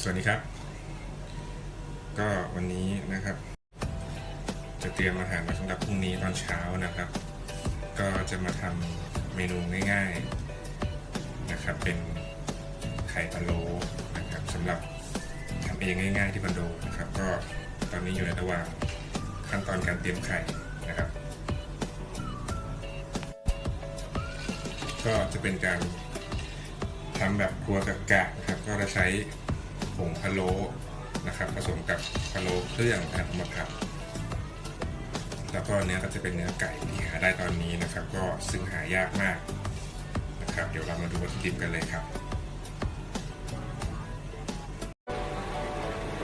สวัสดีครับ ก็วันนี้นะครับ จะเตรียมอาหารไว้สำหรับพรุ่งนี้ตอนเช้านะครับ ก็จะมาทำเมนูง่ายๆนะครับ เป็นไข่พะโล้นะครับสำหรับทำเองง่าย ๆ ที่คอนโดนะครับ ก็ตอนนี้อยู่ในระหว่างขั้นตอนการเตรียมไข่นะครับ ก็จะเป็นการทำแบบครัวกะกะนะครับ ก็จะใช้ ผงพะโล้นะครับผสมกับพะโล้เครื่องนะครับมาผัดแล้วก็เนื้อก็จะเป็นเนื้อไก่ที่หาได้ตอนนี้นะครับ ก็ซึ่งหายากมากนะครับ เดี๋ยวเรามาดูวัตถุดิบกันเลยครับ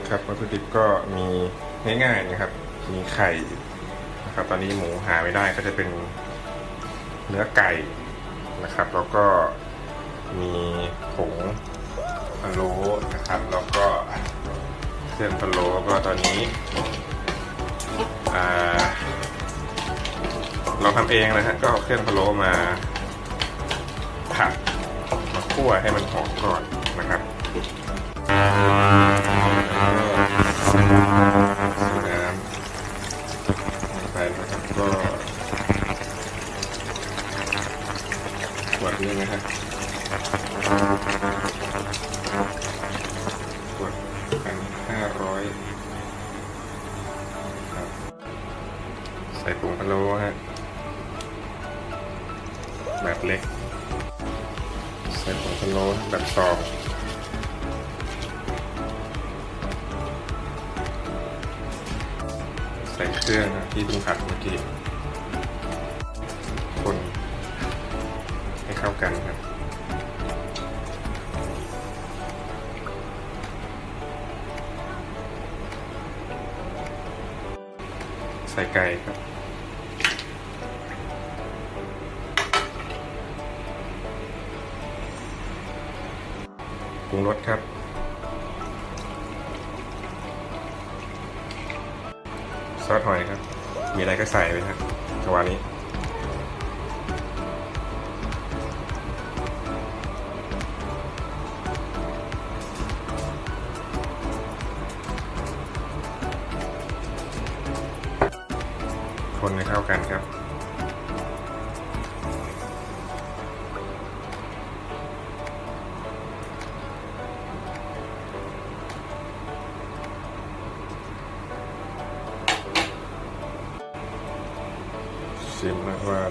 ครับวัตถุดิบก็มีง่ายๆนะครับ มีไข่นะครับตอนนี้หมูหาไม่ได้ก็จะเป็นเนื้อไก่นะครับ แล้วก็มีผงะโล้นะครับ แล้วก็เครื่องพะโล้ก็ตอนนี้อ่าเราทำเองนะฮะก็เอาเครื่องพะโล้มาผัดมาคั่วให้มันหอมก่อนนะครับน้ำไปนะครับก็ขวดนึงนะครับ ใส่ผงพะโล้ฮะแบบเล็ก ใส่ผงพะโล้แบบซองใส่เครื่องที่เพิ่งผัดเมื่อกี้คนให้เข้ากันครับใส่ไก่ครับ รุงรสครับ ซอสหอยครับ มีอะไรก็ใส่ไปครับจังหวะนี้คนให้เข้ากันครับ ชิมนะว่า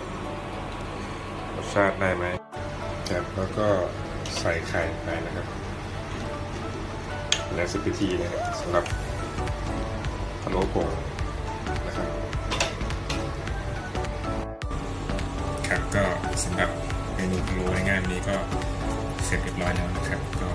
รสชาติได้ไหมครับแล้วก็ใส่ไข่ไปนะครับ แล้วสิบนาทีนะครับสำหรับพะโล้ผงนะครับครับก็สำหรับเมนูพะโล้ง่ายๆนี้ก็เสร็จเรียบร้อยแล้วนะครับก็